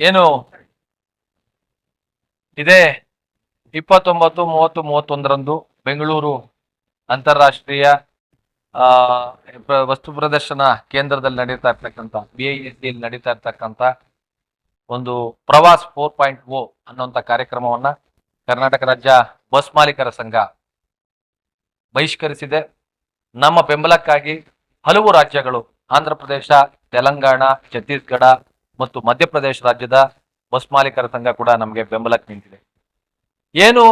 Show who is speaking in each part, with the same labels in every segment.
Speaker 1: ಏನು? ಇದೇ. ಇಪ್ಪತ್ತೊಂಬತ್ತು, ಮೂವತ್ತು, ಮೂವತ್ತೊಂದರಂದು ಬೆಂಗಳೂರು ಅಂತಾರಾಷ್ಟ್ರೀಯ ವಸ್ತು ಪ್ರದರ್ಶನ ಕೇಂದ್ರದಲ್ಲಿ ನಡೀತಾ ಇರ್ತಕ್ಕಂಥ ಬಿ ಐ ಎಸ್ ಡಿಯಲ್ಲಿ ನಡೀತಾ ಇರ್ತಕ್ಕಂಥ ಒಂದು ಪ್ರವಾಸ್ ಫೋರ್ ಪಾಯಿಂಟ್ ಓ ಅನ್ನುವಂಥ ಕಾರ್ಯಕ್ರಮವನ್ನ ಕರ್ನಾಟಕ ರಾಜ್ಯ ಬಸ್ ಮಾಲೀಕರ ಸಂಘ ಬಹಿಷ್ಕರಿಸಿದೆ. ನಮ್ಮ ಬೆಂಬಲಕ್ಕಾಗಿ ಹಲವು ರಾಜ್ಯಗಳು, ಆಂಧ್ರ ಪ್ರದೇಶ, ತೆಲಂಗಾಣ, ಛತ್ತೀಸ್ಗಢ ಮತ್ತು ಮಧ್ಯಪ್ರದೇಶ ರಾಜ್ಯದ ಬಸ್ ಮಾಲೀಕರ ಸಂಘ ಕೂಡ ನಮಗೆ ಬೆಂಬಲಕ್ಕೆ ನಿಂತಿದೆ. ಏನು?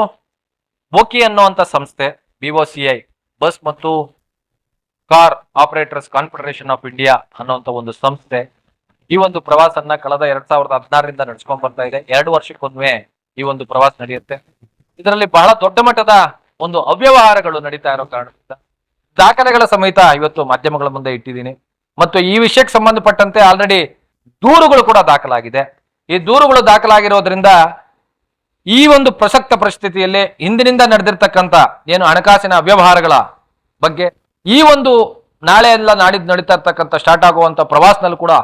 Speaker 1: ಬೋಕಿ ಅನ್ನುವಂಥ ಸಂಸ್ಥೆ B O C I bus ಮತ್ತು car operators confederation of India ಅನ್ನುವಂಥ ಒಂದು ಸಂಸ್ಥೆ. ಈ ಒಂದು ಪ್ರವಾಸನ್ನ ಕಳೆದ ಎರಡ್ ಸಾವಿರದ ಹದಿನಾರರಿಂದ ನಡ್ಸ್ಕೊಂಡ್ ಬರ್ತಾ ಇದೆ. ಎರಡು ವರ್ಷಕ್ಕೊಮ್ಮೆ ಈ ಒಂದು ಪ್ರವಾಸ ನಡೆಯುತ್ತೆ. ಇದರಲ್ಲಿ ಬಹಳ ದೊಡ್ಡ ಮಟ್ಟದ ಒಂದು ಅವ್ಯವಹಾರಗಳು ನಡೀತಾ ಇರೋ ಕಾರಣದಿಂದ ದಾಖಲೆಗಳ ಸಮೇತ ಇವತ್ತು ಮಾಧ್ಯಮಗಳ ಮುಂದೆ ಇಟ್ಟಿದ್ದೀನಿ. ಮತ್ತು ಈ ವಿಷಯಕ್ಕೆ ಸಂಬಂಧಪಟ್ಟಂತೆ ಆಲ್ರೆಡಿ ದೂರುಗಳು ಕೂಡ ದಾಖಲಾಗಿದೆ. ಈ ದೂರುಗಳು ದಾಖಲಾಗಿರೋದ್ರಿಂದ ಈ ಒಂದು ಪ್ರಸಕ್ತ ಪರಿಸ್ಥಿತಿಯಲ್ಲಿ ಹಿಂದಿನಿಂದ ನಡೆದಿರ್ತಕ್ಕಂಥ ಏನು ಹಣಕಾಸಿನ ಅವ್ಯವಹಾರಗಳ ಬಗ್ಗೆ ಈ ಒಂದು ನಾಳೆ ಎಲ್ಲ ನಾಡಿದ್ದು ನಡೀತಾ ಇರ್ತಕ್ಕಂಥ ಸ್ಟಾರ್ಟ್ ಆಗುವಂಥ ಪ್ರವಾಸನಲ್ಲಿ ಕೂಡ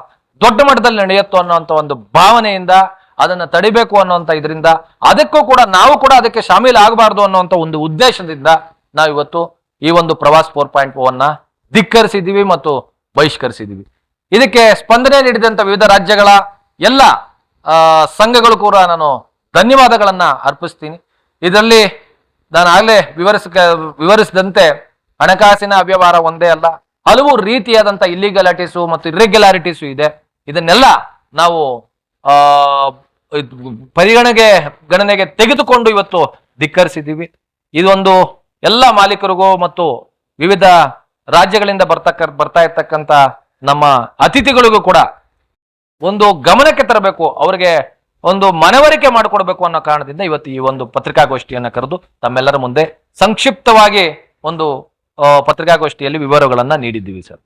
Speaker 1: ದೊಡ್ಡ ಮಟ್ಟದಲ್ಲಿ ನಡೆಯುತ್ತೋ ಅನ್ನೋಂಥ ಒಂದು ಭಾವನೆಯಿಂದ ಅದನ್ನು ತಡಿಬೇಕು ಅನ್ನೋಂಥ ಇದರಿಂದ ಅದಕ್ಕೂ ಕೂಡ ನಾವು ಕೂಡ ಅದಕ್ಕೆ ಶಾಮೀಲ್ ಆಗಬಾರ್ದು ಅನ್ನೋಂಥ ಒಂದು ಉದ್ದೇಶದಿಂದ ನಾವು ಇವತ್ತು ಈ ಒಂದು ಪ್ರವಾಸ್ ಫೋರ್ ಪಾಯಿಂಟ್ ಅನ್ನ ಧಿಕ್ಕರಿಸಿದ್ದೀವಿ ಮತ್ತು ಬಹಿಷ್ಕರಿಸಿದ್ದೀವಿ. ಇದಕ್ಕೆ ಸ್ಪಂದನೆ ನೀಡಿದಂತ ವಿವಿಧ ರಾಜ್ಯಗಳ ಎಲ್ಲ ಸಂಘಗಳು ಕೂಡ ನಾನು ಧನ್ಯವಾದಗಳನ್ನ ಅರ್ಪಿಸ್ತೀನಿ. ಇದರಲ್ಲಿ ನಾನು ಆಗಲೇ ವಿವರಿಸ ವಿವರಿಸಿದಂತೆ ಹಣಕಾಸಿನ ಅವ್ಯವಹಾರ ಒಂದೇ ಅಲ್ಲ, ಹಲವು ರೀತಿಯಾದಂಥ ಇಲ್ಲಿಗಲಾಟಿಸು ಮತ್ತು ಇರ್ರೆಗ್ಯುಲಾರಿಟೀಸು ಇದೆ. ಇದನ್ನೆಲ್ಲ ನಾವು ಪರಿಗಣಗೆ, ಗಣನೆಗೆ ತೆಗೆದುಕೊಂಡು ಇವತ್ತು ಧಿಕ್ಕರಿಸಿದ್ದೀವಿ. ಇದೊಂದು ಎಲ್ಲ ಮಾಲೀಕರಿಗೂ ಮತ್ತು ವಿವಿಧ ರಾಜ್ಯಗಳಿಂದ ಬರ್ತಕ್ಕ, ಬರ್ತಾ ಇರ್ತಕ್ಕಂಥ ನಮ್ಮ ಅತಿಥಿಗಳಿಗೂ ಕೂಡ ಒಂದು ಗಮನಕ್ಕೆ ತರಬೇಕು, ಅವರಿಗೆ ಒಂದು ಮನವರಿಕೆ ಮಾಡಿಕೊಡ್ಬೇಕು ಅನ್ನೋ ಕಾರಣದಿಂದ ಇವತ್ತು ಈ ಒಂದು ಪತ್ರಿಕಾಗೋಷ್ಠಿಯನ್ನು ಕರೆದು ತಮ್ಮೆಲ್ಲರ ಮುಂದೆ ಸಂಕ್ಷಿಪ್ತವಾಗಿ ಒಂದು ಪತ್ರಿಕಾಗೋಷ್ಠಿಯಲ್ಲಿ ವಿವರಗಳನ್ನು ನೀಡಿದ್ದೀವಿ ಸರ್.